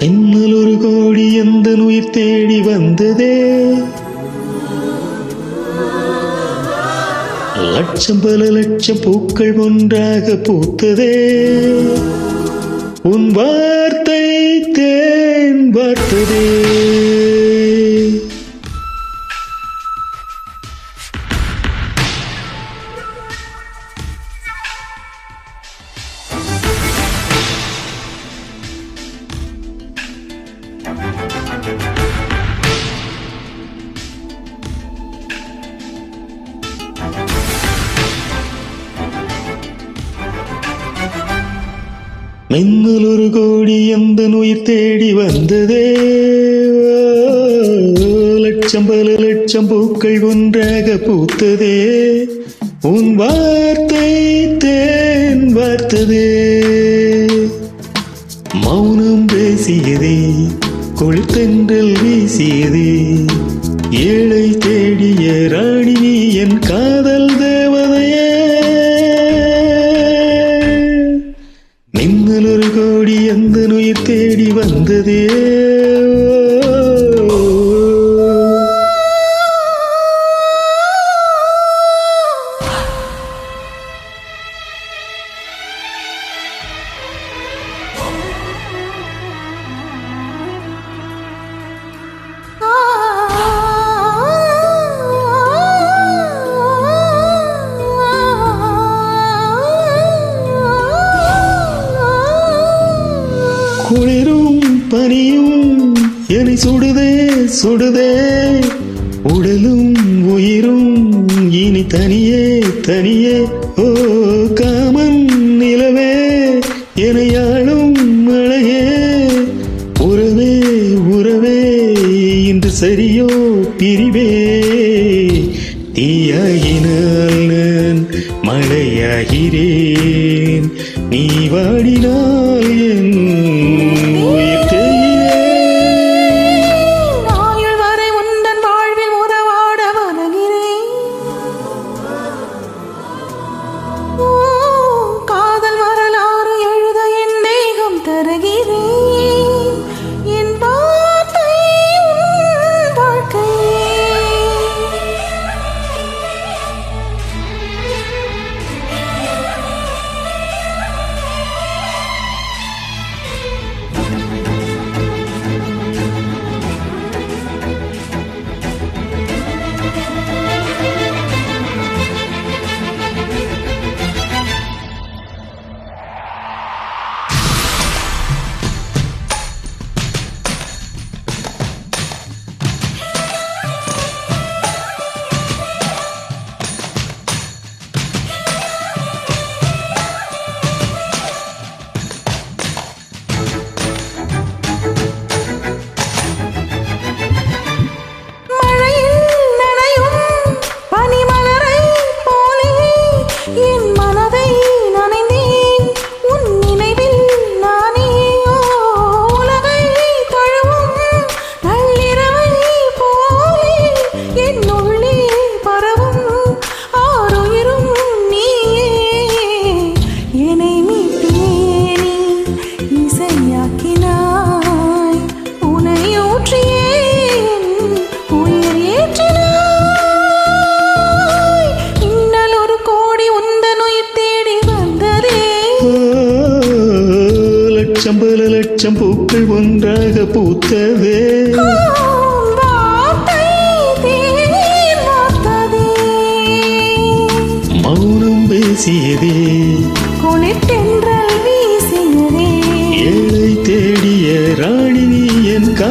தென்னல் ஒரு கோடி எந்த உயிர் தேடி வந்ததே? லட்சம் பல லட்சம் பூக்கள் ஒன்றாக பூத்ததே. உன் வார்த்தை தேன் பார்த்ததே மின்னல் ஒரு கோடி எந்த உயிர் தேடி வந்ததே? லட்சம் பல லட்சம் பூக்கள் ஒன்றாக பூத்ததே. உன் வார்த்தை தேன் வார்த்ததே. மௌனம் பேசியதே கொழுத்தென்றல் வீசியதே. ஏழை தேடிய ராணி என் கா எந்த உயிர் தேடி வந்ததே. பனியும் என்னை சுடுதே சுடுதே. உடலும் உயிரும் இனி தனியே தனியே. ஓ காமன் நிலவே எனையாளும் அழகே உறவே உறவே இன்று சரியோ பிரிவே. தீயாகினால் நான் மழையாகிறேன். நீ வாடினால் என் pergi. லட்சம் பல லட்சம் பூக்கள் ஒன்றாக பூத்தவே. மௌனம் பேசியதே. குளிர்கின்றல் வீசியதே. ஏழை தேடிய ராணி என் கா